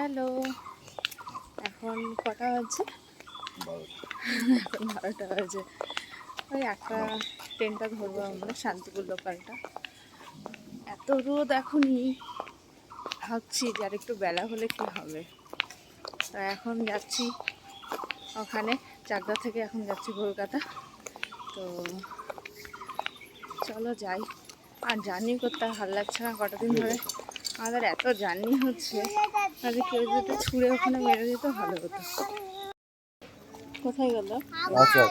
Hello. এখন কটা বাজছে এখন বারোটা বাজে। ওই একটা ট্রেনটা ধরবো আমরা, শান্তিপুর লোকালটা। এত রোদ এখনই। ভাবছি যে আর একটু বেলা হলে কি হবে। তা এখন যাচ্ছি ওখানে, চাকদা থেকে এখন যাচ্ছি কলকাতা। তো চলো যাই। আর জার্নি করতে ভালো লাগছে না কটা দিন ধরে? আমাদের এত জার্নি হচ্ছে তাহলে কেউ যদি ছুঁড়ে ওখানে মেরে দিত ভালো হতো। কোথায় গেল? আচ্ছা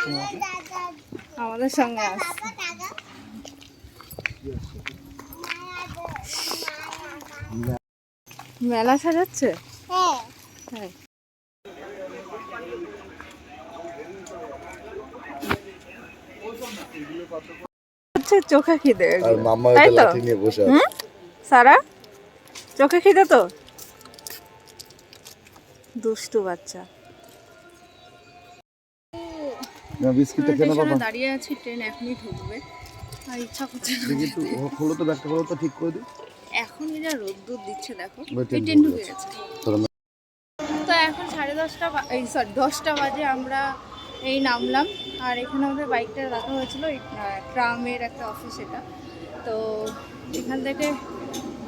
তুমি আসো আমাদের সঙ্গে আসছে মেলা সাজাচ্ছে? হ্যাঁ। হচ্ছে চোখে খিদে। আর? লাঠি নিয়ে বসে আছে। সারা? চোখে খিদে তো? দুষ্টু বাচ্চা। দাঁড়িয়ে আছি ট্রেন এখনই ঢুকবে। আর ইচ্ছা করছে না। দেখি একটু হলো তো ব্যাগটা হলো তো ঠিক করে দিই। এখন যা রোদ্দুর দিচ্ছে দেখো ট্রেন ঢুকে গেছে। তো এখন সাড়ে দশটা এই সরি দশটা বাজে আমরা এই নামলাম। আর এখানে আমাদের বাইকটা রাখা হয়েছিল ট্রামের একটা অফিস এটা। তো এখান থেকে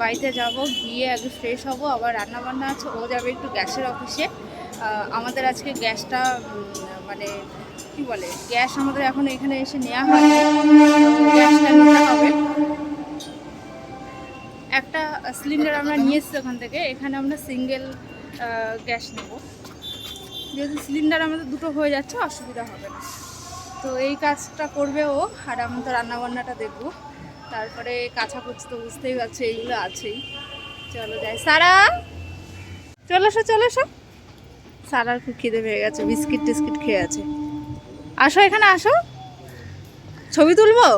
বাড়িতে যাব, গিয়ে একটু ফ্রেশ হব, আবার রান্না বান্না আছে, ও যাবে একটু গ্যাসের অফিসে আমাদের আজকে গ্যাসটা মানে কি বলে, গ্যাস আমাদের এখন এখানে এসে নেওয়া হয় গ্যাসটা একটা সিলিন্ডার আমরা নিয়ে এসেছি ওখান থেকে, এখানে আমরা সিঙ্গেল গ্যাস নেব। যেহেতু সিলিন্ডার আমাদের দুটো হয়ে যাচ্ছে, অসুবিধা হবে না। তো এই কাজটা করবে ও, আর আমি তো রান্নাবান্নাটা দেখব। তারপরে কাছাকুচি তো বুঝতেই পারছ, এইগুলো আছেই। চলো যাই। সারা! চলো এসো চলো এসো। সারার খুব খিদে পেয়ে গেছে, বিস্কিট টিস্কিট খেয়ে আছে। আসো এখানে, আসো। ছবি তুলবো?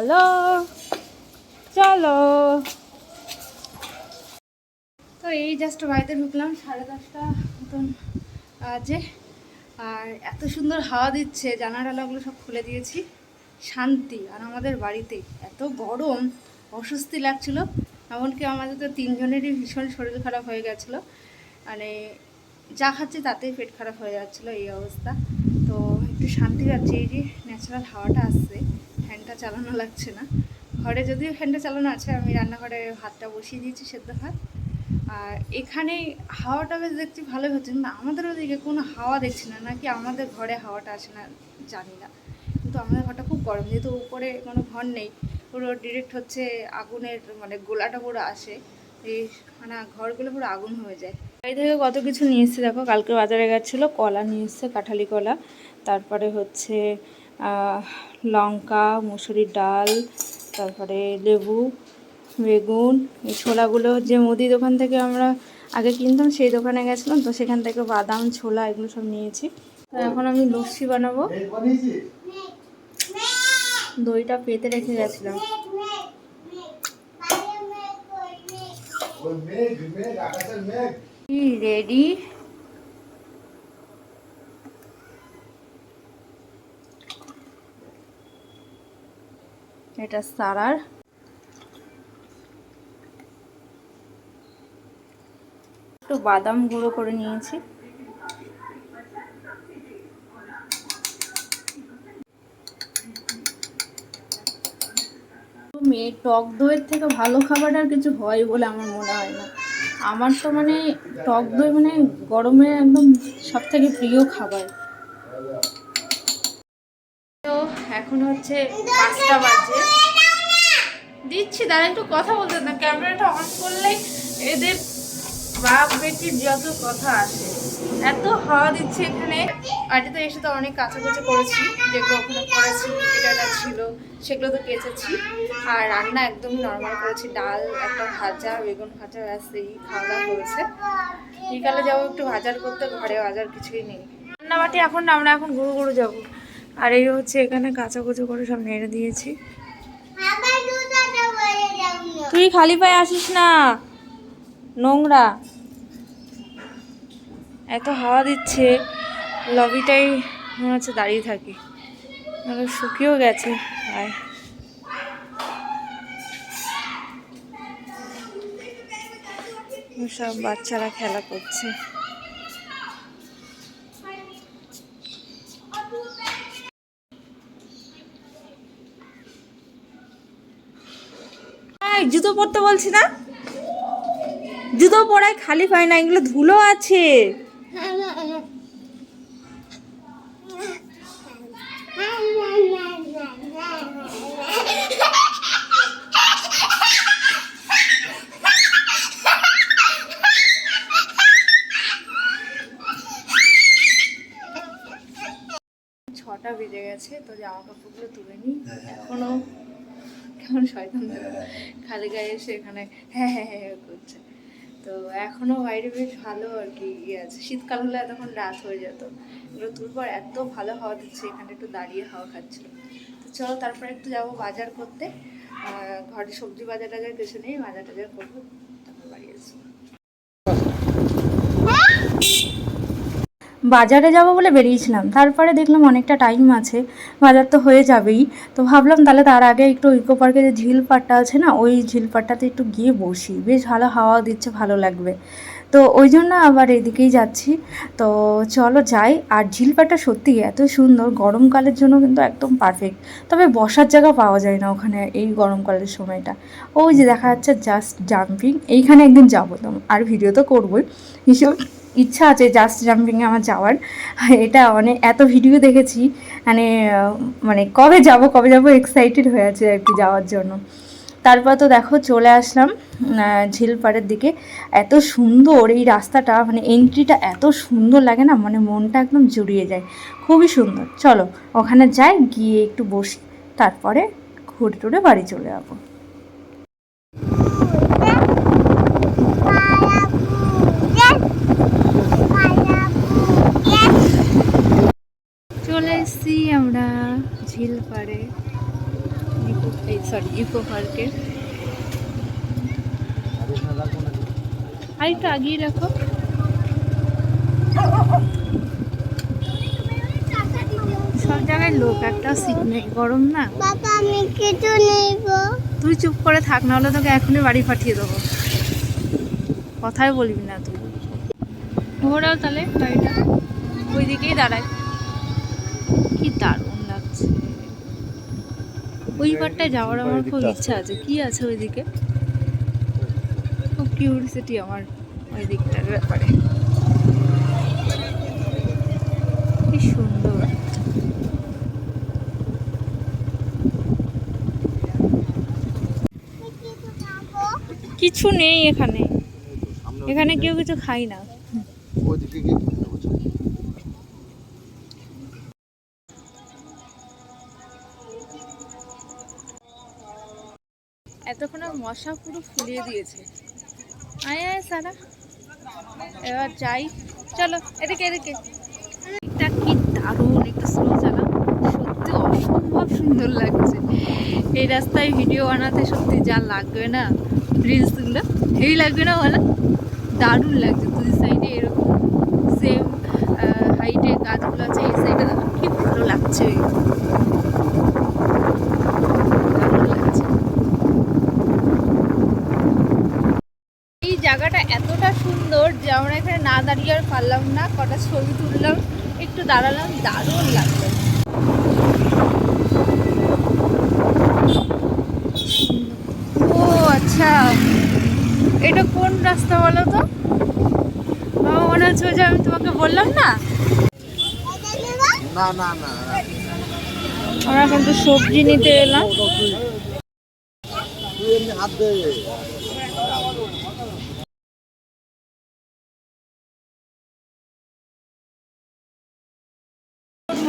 চলো চলো। তো এই জাস্ট বাড়িতে ঢুকলাম, সাড়ে দশটা মতন বাজে। আর এত সুন্দর হাওয়া দিচ্ছে, জানালাগুলো সব খুলে দিয়েছি। শান্তি, আর আমাদের বাড়িতে এত গরম, অস্বস্তি লাগছিল। এমনকি আমাদের তো তিনজনেরই ভীষণ শরীর খারাপ হয়ে গেছিল। মানে যা খাচ্ছে তাতেই পেট খারাপ হয়ে যাচ্ছিল এই অবস্থা। তো একটু শান্তি পাচ্ছি, এই যে ন্যাচারাল হাওয়াটা আসছে। ফ্যানটা চালানো লাগছে না। ঘরে যদিও ফ্যানটা চালানো আছে, আমি রান্নাঘরে হাতটা বসিয়ে দিয়েছি, সেদ্ধ ভাত। আর এখানে হাওয়াটা বেশ দেখছি ভালোই হচ্ছে। না আমাদের ওদিকে কোনো হাওয়া দেখছি না, নাকি আমাদের ঘরে হাওয়াটা আসে না, জানি না। কিন্তু আমাদের ঘরটা খুব গরম, যেহেতু উপরে কোনো ঘর নেই, পুরো ডিরেক্ট হচ্ছে আগুনের মানে গোলাটা পুরো আসে। এই মানে ঘরগুলো পুরো আগুন হয়ে যায়। এই থেকে কত কিছু নিয়ে এসছে দেখো, কালকে বাজারে গেছিল, কলা নিয়ে এসছে, কাঁঠালি কলা। তারপরে হচ্ছে লঙ্কা মুসুরির ডাল তারপরে লেবু বেগুন এই ছোলাগুলো যে মুদি দোকান থেকে আমরা আগে কিনতাম সেই দোকানে গেছিলাম তো সেখান থেকে বাদাম ছোলা এগুলো সব নিয়েছি তো এখন আমি লস্যি বানাবো দইটা পেতে রেখে গেছিলাম রেডি এটা সারার। একটু বাদাম গুঁড়ো করে নিয়েছি। মেয়ে টক দইয়ের থেকে ভালো খাবার আর কিছু হয় বলে আমার মনে হয় না। আমার তো মানে টক দই মানে গরমে একদম সব থেকে প্রিয় খাবার তো এখন হচ্ছে পাঁচটা বাজে। দিচ্ছি, দাঁড়া, একটু কথা বলতে না, ক্যামেরাটা অন করলেই এদের বাপ বেটির যত কথা আসে। এত হাওয়া দিচ্ছে এখানে। আজকে তো এসে তো অনেক কাছাকাছি করেছি, যেগুলো ওখানে করেছি এটা ছিল, সেগুলো তো কেচেছি। আর রান্না একদম নর্মাল করেছি, ডাল, একটা ভাজা, বেগুন ভাজা, ব্যাস, এই খাওয়া দাওয়া হয়েছে। বিকালে যাব একটু বাজার করতে, ঘরে বাজার কিছুই নেই। রান্নাবাটি এখন আমরা এখন ঘুরু ঘুরু যাব। আর এই হচ্ছে এখানে কাঁচা কাঁচাকুচো করে সব নেড়ে দিয়েছি। তুই খালি পায়ে আসিস না, নোংরা। এত হাওয়া দিচ্ছে, লবিটাই মনে হচ্ছে দাঁড়িয়ে থাকি। শুকিয়েও গেছে সব বাচ্চারা খেলা করছে। এই, জুতো পরতে বলছি না? জুতো পরায় খালি পায় না এগুলো ধুলো আছে। ছটা বেজে গেছে তো জামা কাপড়গুলো তুলে নিই। এখনও কেমন শয়তান খালি গায়ে এসে এখানে হ্যাঁ হ্যাঁ হ্যাঁ হ্যাঁ করছে। তো এখনও বাইরে বেশ ভালো আর কি ইয়ে আছে। শীতকাল হলে এতক্ষণ রাত হয়ে যেত। এগুলো পর এত ভালো হাওয়া দিচ্ছে এখানে একটু দাঁড়িয়ে হাওয়া খাচ্ছিল। তো চলো তারপরে একটু যাব বাজার করতে। ঘরে সবজি বাজার টাজার কিছু নেই বাজার টাজার করব তারপর বাড়ি আসব বাজারে যাব বলে বেরিয়েছিলাম। তারপরে দেখলাম অনেকটা টাইম আছে, বাজার তো হয়ে যাবেই। তো ভাবলাম তাহলে তার আগে একটু ইকো পার্কে যে ঝিল পাটটা আছে না, ওই ঝিল পাটটাতে একটু গিয়ে বসি। বেশ ভালো হাওয়া দিচ্ছে, ভালো লাগবে। তো ওই জন্য আবার এদিকেই যাচ্ছি। তো চলো যাই। আর ঝিল পাটটা সত্যি এত সুন্দর, গরমকালের জন্য কিন্তু একদম পারফেক্ট তবে বসার জায়গা পাওয়া যায় না ওখানে এই গরমকালের সময়টা। ওই যে দেখা যাচ্ছে জাস্ট জাম্পিং এইখানে একদিন যাব। তো আর ভিডিও তো করবোই। ভীষণ ইচ্ছা আছে জাস্ট জাম্পিংয়ে আমার যাওয়ার। এটা অনেক এত ভিডিও দেখেছি মানে মানে কবে যাব কবে যাব এক্সাইটেড হয়ে আছে আর কি যাওয়ার জন্য। তারপর তো দেখো চলে আসলাম ঝিলপাড়ের দিকে। এত সুন্দর এই রাস্তাটা মানে এন্ট্রিটা এত সুন্দর লাগে না মানে মনটা একদম জুড়িয়ে যায়। খুবই সুন্দর। চলো, ওখানে যাই, গিয়ে একটু বসি, তারপরে ঘুরে টুরে বাড়ি চলে যাব চলে এসেছি আমরা ঝিল পাড়ে এই সরি ইকো পার্কে। আর একটু আগিয়ে রাখো। সব জায়গায় লোক একটা সিট নেই। গরম না? বাবা আমি কিছু নেব। তুই চুপ করে থাক না হলে তোকে এখনই বাড়ি পাঠিয়ে দেবো। কথাই বলবি না তুই। ঘোরাও তাহলে গাড়িটা। ওই দিকেই দাঁড়ায়। কি দারুণ লাগছে। ওই পারটায় যাওয়ার আমার খুব ইচ্ছা আছে। কি আছে ওইদিকে খুব কিউরিসিটি আমার ওই দিকটার ব্যাপারে। কি সুন্দর। কিছু নেই এখানে। এখানে কেউ কিছু খাই না। ওইদিকে মশা পুরো ফুলিয়ে দিয়েছে। আয় আয়, সারা। এবার যাই। চলো, এদিকে এদিকে। এটা কি দারুণ, একটু স্লো চালা। সত্যি অসম্ভব সুন্দর লাগছে। এই রাস্তায় ভিডিও বানাতে সত্যি যা লাগবে না রিলসগুলো হেভি লাগবে না বলো? দারুণ লাগছে, দুই সাইডে এরকম সেম হাইটে গাছগুলো আছে, এই সাইডে কি ভালো লাগছে। জায়গাটা এতটা সুন্দর যে আমরা এখানে না দাঁড়িয়ে আর পারলাম না কটা ছবি তুললাম একটু দাঁড়ালাম দারুণ লাগল। ও আচ্ছা। এটা কোন রাস্তা বলো তো? বাবা মনে হচ্ছে যে আমি তোমাকে বললাম না? না না না। আমরা কিন্তু সবজি নিতে এলাম।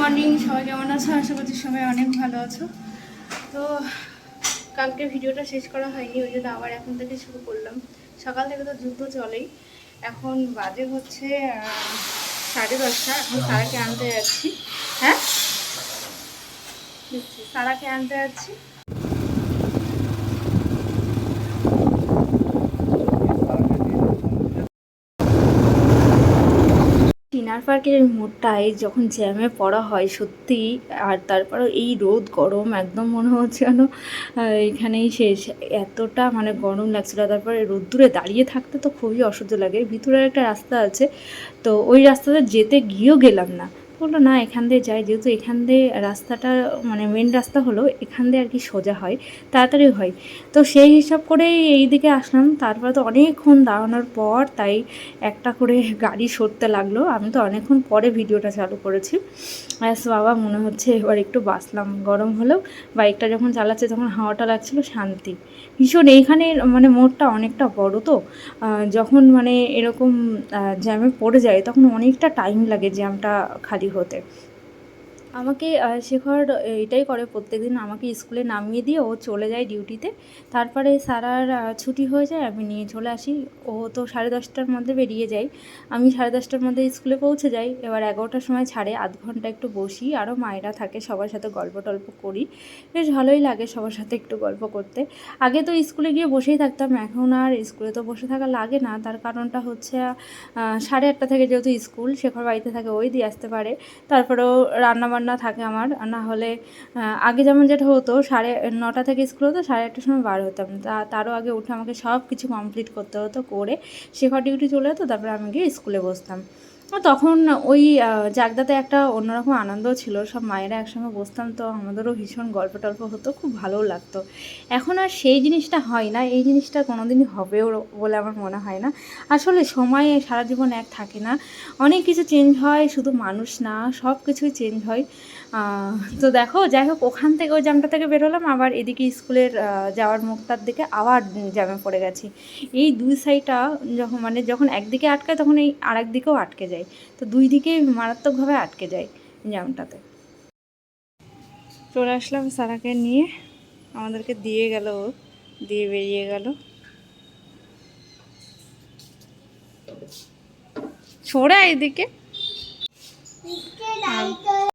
মর্নিং, সবাই কেমন আছো? আশা করছি সবাই অনেক ভালো আছো। তো কালকে ভিডিওটা শেষ করা হয়নি, ওই জন্য আবার এখন থেকে শুরু করলাম। সকাল থেকে তো যুদ্ধ চলেই। এখন বাজে হচ্ছে সাড়ে দশটা। এখন সারাকে আনতে যাচ্ছি। হ্যাঁ? সারাকে আনতে যাচ্ছি। টিনার পার্কের মোড়টায় যখন জ্যামে পড়া হয় সত্যি, আর তারপরে এই রোদ, গরম, একদম মনে হচ্ছে যেন এখানেই শেষ। এতটা মানে গরম লাগছিল তারপরে রোদ্দুরে দাঁড়িয়ে থাকতে তো খুবই অসহ্য লাগে। ভিতরে একটা রাস্তা আছে, তো ওই রাস্তাতে যেতে গিয়েও গেলাম না। বলল, না, এখান দিয়ে যাই। যেহেতু এখান দিয়ে রাস্তাটা মানে মেন রাস্তা হলো, এখান দিয়ে আর কি সোজা হয়, তাড়াতাড়ি হয়। তো সেই হিসাব করেই এই দিকে আসলাম। তারপরে তো অনেকক্ষণ দাঁড়ানোর পর তাই একটা করে গাড়ি সরতে লাগল। আমি তো অনেকক্ষণ পরে ভিডিওটা চালু করেছি। ব্যাস, বাবা, মনে হচ্ছে এবার একটু বাসলাম গরম হলেও বাইকটা যখন চালাচ্ছে তখন হাওয়াটা লাগছিল, শান্তি। ভীষণ এইখানে মানে মোড়টা অনেকটা বড় তো। যখন মানে এরকম জ্যামে পড়ে যায় তখন অনেকটা টাইম লাগে জ্যামটা খালি হতে। আমাকে শেখর এটাই করে প্রত্যেকদিন আমাকে স্কুলে নামিয়ে দিয়ে ও চলে যায় ডিউটিতে। তারপরে সারার ছুটি হয়ে যায়, আমি নিয়ে চলে আসি। ও তো সাড়ে দশটার মধ্যে বেরিয়ে যায়। আমি সাড়ে দশটার মধ্যে স্কুলে পৌঁছে যাই। এবার এগারোটার সময় ছাড়ে, আধ ঘণ্টা একটু বসি। আরও মায়েরা থাকে, সবার সাথে গল্প টল্প করি। বেশ ভালোই লাগে সবার সাথে একটু গল্প করতে। আগে তো স্কুলে গিয়ে বসেই থাকতাম, এখন আর স্কুলে তো বসে থাকা লাগে না। তার কারণটা হচ্ছে সাড়ে আটটা থেকে যেহেতু স্কুল, শেখর বাড়িতে থাকে, ওই দিয়ে আসতে পারে। তারপরেও রান্নাবান্না থাকে আমার না হলে আগে যেমন যেটা হতো, সাড়ে নটা থেকে স্কুল হতো, সাড়ে আটটার সময় বার হতাম। তা, তারও আগে উঠে আমাকে সব কিছু কমপ্লিট করতে হতো, করে শেখর ডিউটি চলে যেত, তারপরে আমি গিয়ে স্কুলে বসতাম। তখন ওই জাগদাতে একটা অন্যরকম আনন্দ ছিল। সব মায়েরা একসঙ্গে বসতাম তো আমাদেরও ভীষণ গল্প টল্প হতো, খুব ভালোও লাগতো। এখন আর সেই জিনিসটা হয় না, এই জিনিসটা কোনো দিনই হবেও বলে আমার মনে হয় না। আসলে সময় সারা জীবন এক থাকে না। অনেক কিছু চেঞ্জ হয়, শুধু মানুষ না সব কিছুই চেঞ্জ হয়। তো দেখো, যাই হোক, ওখান থেকে ওই জ্যামটা থেকে বেরোলাম আবার এদিকে স্কুলের যাওয়ার মুখটার দিকে আবার জ্যামে পড়ে গেছি। এই দুই সাইডটা যখন মানে যখন একদিকে আটকায়, তখন এই আরেক দিকেও আটকে যায়। তো দুই দিকেই মারাত্মকভাবে আটকে যায় জ্যামটাতে। চলে আসলাম সারাকে নিয়ে। আমাদেরকে দিয়ে গেল দিয়ে বেরিয়ে গেল। ছোড়া এদিকে।